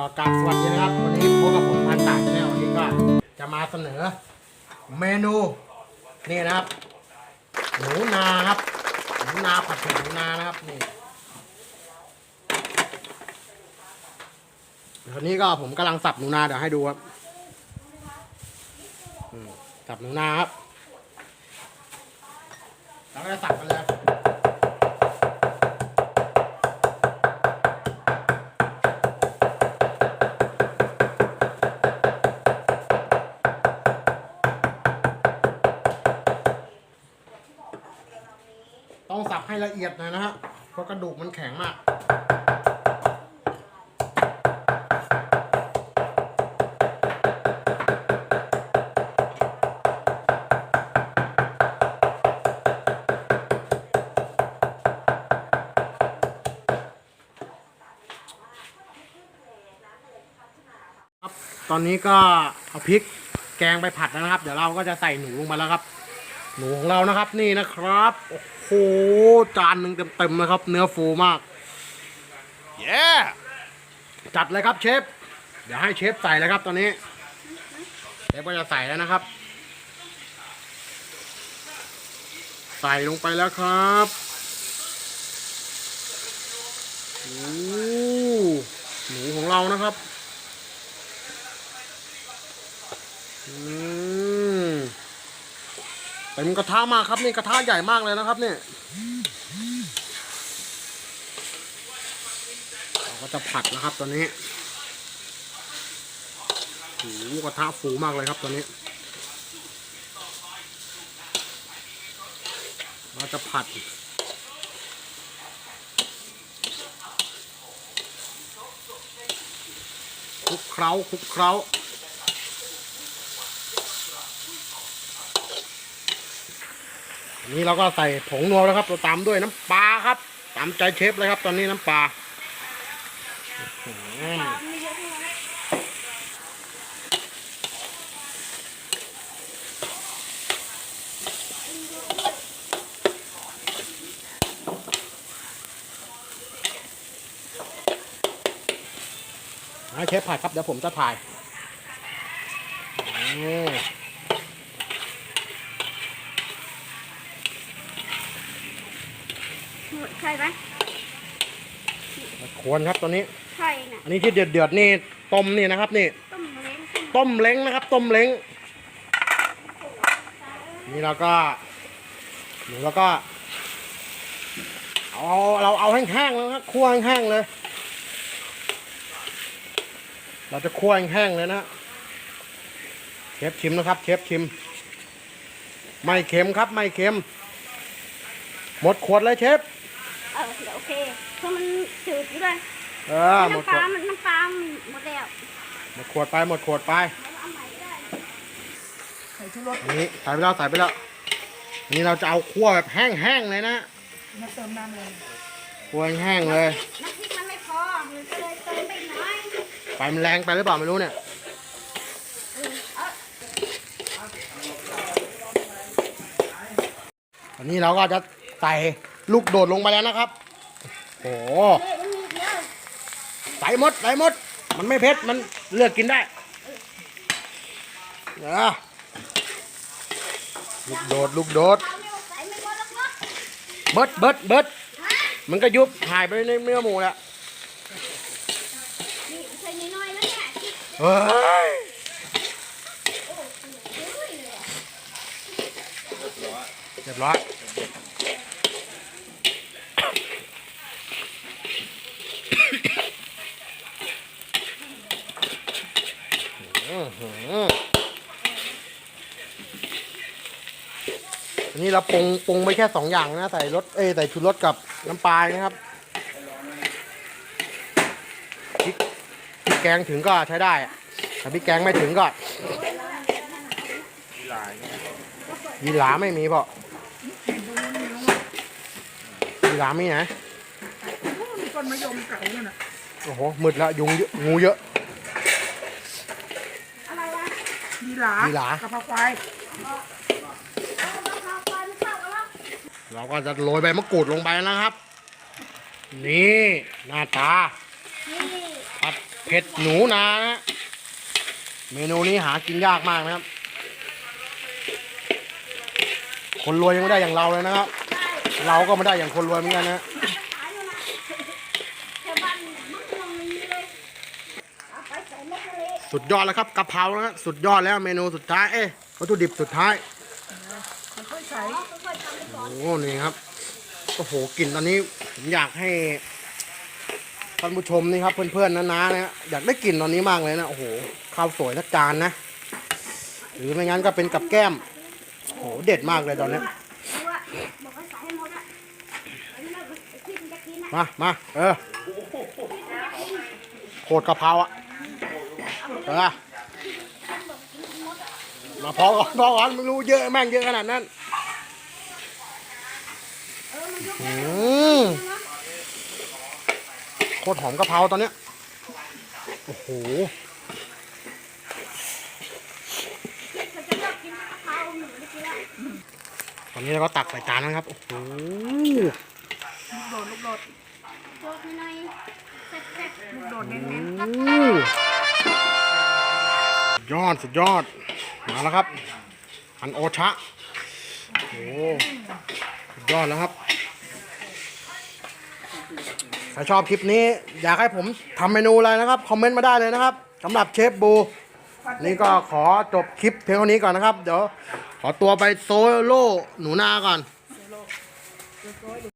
ก็กราบสวัสดีนะครับ วันนี้พบกับผมพันตาชแนลวันนี้ก็จะมาเสนอ เมนูนี่นะครับหนูนาครับหนูนาผัดเผ็ดหนูนานะครับนี่คราวนี้ก็ผมกำลังสับหนูนาเดี๋ยวให้ดูครับสับหนูนาครับแล้วก็จะสับกันเลย บให้ละเอียดหน่อยนะฮะ เพราะกระดูกมันแข็งมาก ครับ ตอนนี้ก็เอาพริกแกงไปผัดแล้วนะครับ เดี๋ยวเราก็จะใส่หนูลงมาแล้วครับ หนูของเรานะครับนี่นะครับโอ้โห จานหนึ่งเต็มๆนะครับ เนื้อฟูมากเย้จัดเลยครับเชฟ เดี๋ยวให้เชฟใส่เลยครับตอนนี้เชฟก็จะใส่แล้วนะครับ ใส่ลงไปแล้วครับโอ้หนูของเรานะครับอืม เต็มกระทะมากครับนี่กระทะใหญ่มากเลยนะครับเนี่ยเราก็จะผัดนะครับตอนนี้โอ้กระทะฟูมากเลยครับตอนนี้ เราจะผัดคลุกเคล้าคลุกเคล้า นี้เราก็ใส่ผงนัวแล้วครับเราตามด้วยน้ำปลาครับ ตามใจเชฟเลยครับ ตอนนี้น้ำปลาให้เชฟผัดครับ เดี๋ยวผมจะถ่ายนี่ ใช่ไหมควรครับตอนนี้ ใช่น่ะอันนี้ที่เดือดเดือดๆนี่ต้มนี่นะครับนี่ ต้มเล้งต้มเล้งนะครับ ต้มเล้ง นี่เราก็หนูแล้วก็ เอาเราเอาแห้งๆแล้วครับคั่วแห้งๆเลย เราจะคั่วแห้งๆเลยนะเชฟชิมนะครับเชฟชิม ไม่เค็มครับ ไม่เค็ม หมดขวดเลยเชฟเออเดี๋ยวโอเคเพราะมันจืดอยู่ด้วยเออหมดน้ำปขวลาดมันน้ำปลามันหมดแล้วหมดขวดไปหมดขวดไปเอาใหม่ก็ได้อันนี้ใส่ไปแล้วใส่ไปแล้วอันนี้เราจะเอาคั่วแบบแห้งๆเลยนะมาเติมน้ำเลยคั่วแห้งๆเลย น้ำพริกมันไม่พอมันก็เลยเติมไปหน่อยไฟมันแรงไปหรือเปล่าไม่รู้เนี่ยเออเอาอันนี้เราก็จะใส่ ลูกโดดลงไปแล้วนะครับโอ้โหละยังมีอีกเยอะใส่หมดใส่หมด มันไม่เผ็ดมันเลือกกินได้นะลูกโดดลูกโดดเอาไม่ว่าใส่ไม่หมดเบิดเบิดเบิดมันก็ยุบหายไปในเนื้อหมูแล้วเฮ้ยเรียบร้อย อื้อหืออันนี้เราปรุงปรุงไม่แค่สองอย่างนะ ใส่รสเอ้ยใส่ชูรสกับน้ำปลานะครับพริกพริกแกงถึงก็ใช้ได้อะถ้าพริกแกงไม่ถึงก็ยีหลาไม่มีพอยีหลามีไหนมีต้นมะยมเก่าเนี่ยนะโอ้โหมืดแล้วยุงเยอะงูเยอะ อะไรวะ ดีหลาดีหลา กะเพราควายเอามะพร้าวไปมันเข้ากันแล้วเราก็จะโรยใบมะกรูดลงไปนะครับ นี่หน้าตานี่ผัดเเผ็ดหนูนานะเมนูนี้หากินยากมากนะครับ คนรวยยังไม่ได้อย่างเราเลยนะครับ เราก็ไม่ได้อย่างคนรวยเหมือนกันนะ ขายอยู่นะแถวบ้านมันตรงนี้เลยเอาไปใส่มะเขือ สุดยอดแล้วครับกะเพรานะฮะสุดยอดแล้วเมนูสุดท้ายเอ๊ะวัตถุดิบสุดท้ายค่อยๆใช้ค่อยๆทำไปก่อนโอ้นี่ครับโอ้โหกลิ่นตอนนี้ผมอยากให้ท่านผู้ชมนี่ครับ เพื่อนๆนะนะนะฮะอยากได้กลิ่นตอนนี้มากเลยนะโอ้โหข้าวสวยสักจานนะหรือไม่งั้นก็เป็นกับแก้มโอ้โหเด็ดมากเลยตอนนี้มาที่มันจะกินอะมามาเออโคตรกะเพราอะ เออมาพอก่อนพอก่อนไม่รู้เยอะแม่งเยอะขนาดนั้นอืมโคตรหอมกะเพราตอนเนี้ย โอ้โหตอนนี้เราก็ตักใส่จานนะครับ โอ้โหลูกโดดลูกโดดโจกหน่อยแซ่บลูกโดดเน้นสุด ยอดสุดยอด มาแล้วครับ อันโอชะ โอ้สุดยอดแล้วครับใครชอบคลิปนี้ อยากให้ผมทำเมนูอะไรนะครับ คอมเมนต์มาได้เลยนะครับสำหรับเชฟบู นี่ก็ขอจบคลิปเพียงเท่านี้ก่อนนะครับ เดี๋ยวขอตัวไปโซโล่หนูนาก่อน